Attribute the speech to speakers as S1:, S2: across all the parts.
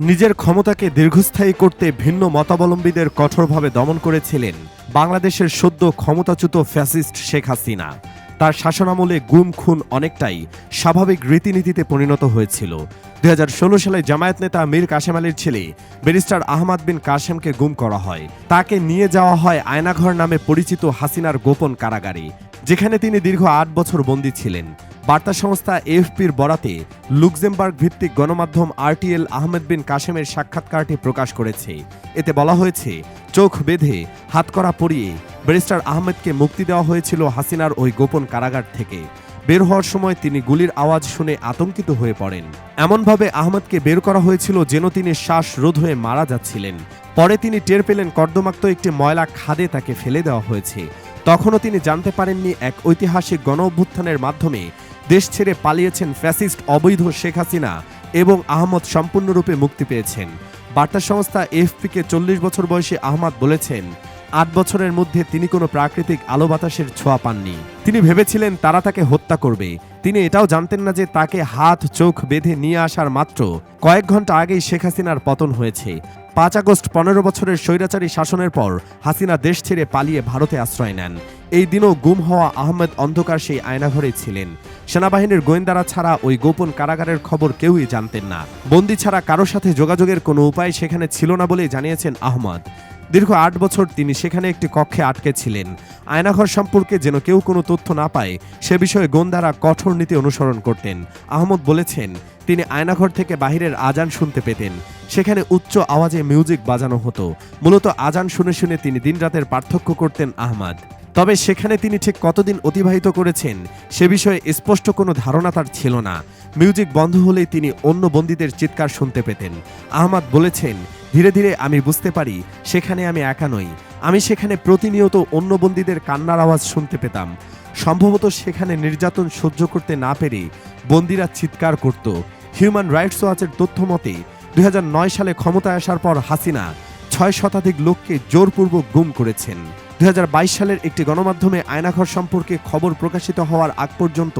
S1: নিজের ক্ষমতাকে দীর্ঘস্থায়ী করতে ভিন্ন মতাবলম্বীদের কঠোরভাবে দমন করেছিলেন বাংলাদেশের সদ্য ক্ষমতাচ্যুত ফ্যাসিস্ট শেখ হাসিনা। তার শাসনামলে গুম খুন অনেকটাই স্বাভাবিক রীতিনীতিতে পরিণত হয়েছিল। দুই হাজার ষোলো সালে জামায়াত নেতা মীর কাশেম আলীর ছেলে ব্যারিস্টার আহমাদ বিন কাশেমকে গুম করা হয়। তাকে নিয়ে যাওয়া হয় আয়নাঘর নামে পরিচিত হাসিনার গোপন কারাগারে, যেখানে তিনি দীর্ঘ আট বছর বন্দী ছিলেন। বার্তা সংস্থা এফপির বরাতে লুক্সেমবার্গ ভিত্তিক গণমাধ্যম আরটিএল আহমেদ বিন কাশেমের সাক্ষাৎকারটি প্রকাশ করেছে। এতে বলা হয়েছে, চোখ বেঁধে হাতকড়া পরিয়ে ব্যারিস্টার আহমেদকে মুক্তি দেওয়া হয়েছিল হাসিনার ওই গোপন কারাগার থেকে। বের হওয়ার সময় তিনি গুলির আওয়াজ শুনে আতঙ্কিত হয়ে পড়েন। এমনভাবে আহমদকে বের করা হয়েছিল যেন তিনি শ্বাস রোধ হয়ে মারা যাচ্ছিলেন। পরে তিনি টের পেলেন কর্দমাক্ত একটি ময়লা খাদে তাকে ফেলে দেওয়া হয়েছে। তখনও তিনি জানতে পারেননি এক ঐতিহাসিক গণ অভ্যুত্থানের মাধ্যমে দেশ ছেড়ে পালিয়েছেন ফ্যাসিস্ট অবৈধ শেখ হাসিনা এবং আহমদ সম্পূর্ণরূপে মুক্তি পেয়েছেন। বার্তা সংস্থা এফপিকে চল্লিশ বছর বয়সী আহমদ বলেছেন, আট বছরের মধ্যে তিনি কোনো প্রাকৃতিক আলো বাতাসের ছোঁয়া পাননি। তিনি ভেবেছিলেন তারা তাকে হত্যা করবে। তিনি এটাও জানতেন না যে তাকে হাত, চোখ বেঁধে নিয়ে আসার মাত্র কয়েক ঘণ্টা আগেই শেখ হাসিনার পতন হয়েছে। পাঁচ আগস্ট পনেরো বছরের স্বৈরাচারী শাসনের পর হাসিনা দেশ ছেড়ে পালিয়ে ভারতে আশ্রয় নেন। এই দিনও গুম হওয়া আহমেদ অন্ধকার সেই আয়নাঘরেই ছিলেন। সেনাবাহিনীর গোয়েন্দারা ছাড়া ওই গোপন কারাগারের খবর কেউই জানতেন না। বন্দি ছাড়া কারও সাথে যোগাযোগের কোনো উপায় সেখানে ছিল না বলেই জানিয়েছেন আহমদ। দীর্ঘ আট বছর তিনি সেখানে একটি কক্ষে আটকে ছিলেন। আয়নাঘর সম্পর্কে যেন কেউ কোনো তথ্য না পায়, সে বিষয়ে গোন্দারা কঠোর নীতি অনুসরণ করতেন। আহমদ বলেছেন, তিনি আয়নাঘর থেকে বাহিরের আজান শুনতে পেতেন। সেখানে উচ্চ আওয়াজে মিউজিক বাজানো হতো। মূলত আজান শুনে শুনে তিনি দিনরাতের পার্থক্য করতেন আহমদ। তবে সেখানে তিনি ঠিক কতদিন অতিবাহিত করেছেন, সে বিষয়ে স্পষ্ট কোনো ধারণা তার ছিল না। মিউজিক বন্ধ হলেই তিনি অন্য বন্দীদের চিৎকার শুনতে পেতেন। আহমদ বলেছেন, ধীরে ধীরে আমি বুঝতে পারি, সেখানে আমি একা নই। আমি সেখানে প্রতিনিয়ত অন্য বন্দীদের কান্নার আওয়াজ শুনতে পেতাম। সম্ভবত সেখানে নির্যাতন সহ্য করতে না পেরে বন্দীরা চিৎকার করত। হিউম্যান রাইটস ওয়াচের তথ্য মতে দু হাজার নয় সালে ক্ষমতায় আসার পর হাসিনা ছয় শতাধিক লোককে জোরপূর্বক গুম করেছেন। দু হাজার বাইশ সালের একটি গণমাধ্যমে আয়নাঘর সম্পর্কে খবর প্রকাশিত হওয়ার আগ পর্যন্ত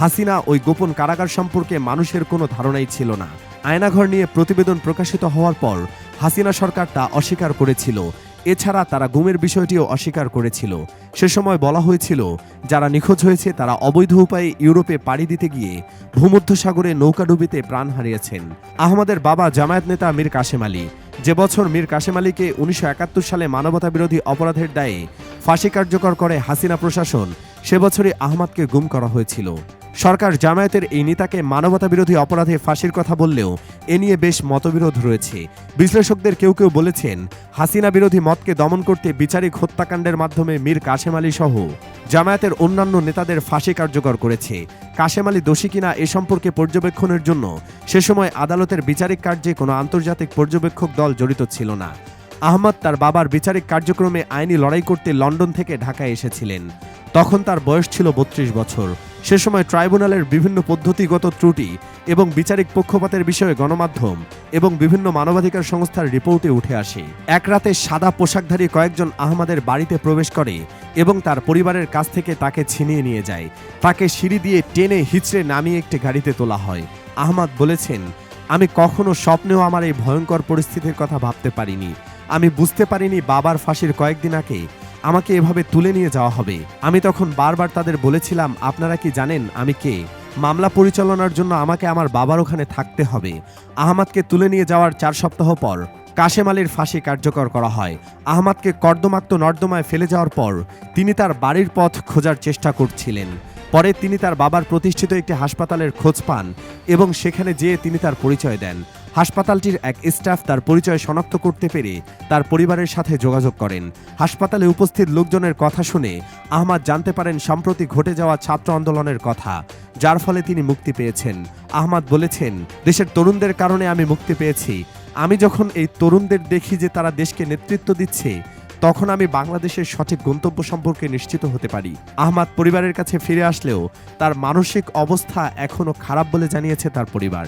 S1: হাসিনা ওই গোপন কারাগার সম্পর্কে মানুষের কোনো ধারণাই ছিল না। আয়নাঘর নিয়ে প্রতিবেদন প্রকাশিত হওয়ার পর হাসিনা সরকার তা অস্বীকার করেছিল। এছাড়া তারা গুমের বিষয়টিও অস্বীকার করেছিল। সে সময় বলা হয়েছিল, যারা নিখোঁজ হয়েছে তারা অবৈধ উপায়ে ইউরোপে পাড়ি দিতে গিয়ে ভূমধ্যসাগরে নৌকাডুবিতে প্রাণ হারিয়েছেন। আহমদের বাবা জামায়াত নেতা মীর কাশেম আলী যে বছর মীর কাশেম আলীকে উনিশশো একাত্তর সালে মানবতা বিরোধী অপরাধের দায়ে ফাঁসি কার্যকর করে হাসিনা প্রশাসন, সে বছরই আহমদকে গুম করা হয়েছিল। সরকার জামায়াতের এই নেতাকে মানবতা বিরোধী অপরাধে ফাঁসির কথা বললেও এ নিয়ে বেশ মতবিরোধ রয়েছে। বিশ্লেষকদের কেউ কেউ বলেছেন, হাসিনা বিরোধী মতকে দমন করতে বিচারিক হত্যাকাণ্ডের মাধ্যমে মীর কাশেম আলী সহ জামায়াতের অন্যান্য নেতাদের ফাঁসি কার্যকর করেছে। কাশেম আলী দোষী কিনা এ সম্পর্কে পর্যবেক্ষণের জন্য সে সময় আদালতের বিচারিক কার্যে কোনো আন্তর্জাতিক পর্যবেক্ষক দল জড়িত ছিল না। আহমদ তার বাবার বিচারিক কার্যক্রমে আইনি লড়াই করতে লন্ডন থেকে ঢাকায় এসেছিলেন। তখন তার বয়স ছিল বত্রিশ বছর। সে সময় ট্রাইব্যুনালের বিভিন্ন পদ্ধতিগত ত্রুটি এবং বিচারিক পক্ষপাতের বিষয়ে গণমাধ্যম এবং বিভিন্ন মানবাধিকার সংস্থার রিপোর্টে উঠে আসে। এক রাতে সাদা পোশাকধারী কয়েকজন আহমদের বাড়িতে প্রবেশ করে এবং তার পরিবারের কাছ থেকে তাকে ছিনিয়ে নিয়ে যায়। তাকে সিঁড়ি দিয়ে টেনে হিচড়ে নামিয়ে একটি গাড়িতে তোলা হয়। আহমদ বলেছেন, আমি কখনো স্বপ্নেও আমার এই ভয়ঙ্কর পরিস্থিতির কথা ভাবতে পারিনি। আমি বুঝতে পারিনি বাবার ফাঁসির কয়েকদিন আগে আমাকে এভাবে তুলে নিয়ে যাওয়া হবে। আমি তখন বারবার তাদের বলেছিলাম, আপনারা কি জানেন আমি কে? মামলা পরিচালনার জন্য আমাকে আমার বাবার ওখানে থাকতে হবে। আহমাদকে তুলে নিয়ে যাওয়ার চার সপ্তাহ পর কাশেম আলীর ফাঁসি কার্যকর করা হয়। আহমাদকে কর্দমাক্ত নর্দমায় ফেলে যাওয়ার পর তিনি তার বাড়ির পথ খোঁজার চেষ্টা করছিলেন। পরে তিনি তার বাবার প্রতিষ্ঠিত একটি হাসপাতালের খোঁজ পান এবং সেখানে যেয়ে তিনি তার পরিচয় দেন। হাসপাতালটির এক স্টাফ তার পরিচয় শনাক্ত করতে পেরে তার পরিবারের সাথে যোগাযোগ করেন। হাসপাতালে উপস্থিত লোকজনের কথা শুনে আহমাদ জানতে পারেন সম্প্রতি ঘটে যাওয়া ছাত্র আন্দোলনের কথা, যার ফলে তিনি মুক্তি পেয়েছেন। আহমাদ বলেছেন, দেশের তরুণদের কারণে আমি মুক্তি পেয়েছি। আমি যখন এই তরুণদের দেখি যে তারা দেশকে নেতৃত্ব দিচ্ছে তখন আমি বাংলাদেশের সঠিক গন্তব্য সম্পর্কে নিশ্চিত হতে পারি। আহমাদ পরিবারের কাছে ফিরে আসলেও তার মানসিক অবস্থা এখনও খারাপ বলে জানিয়েছে তার পরিবার।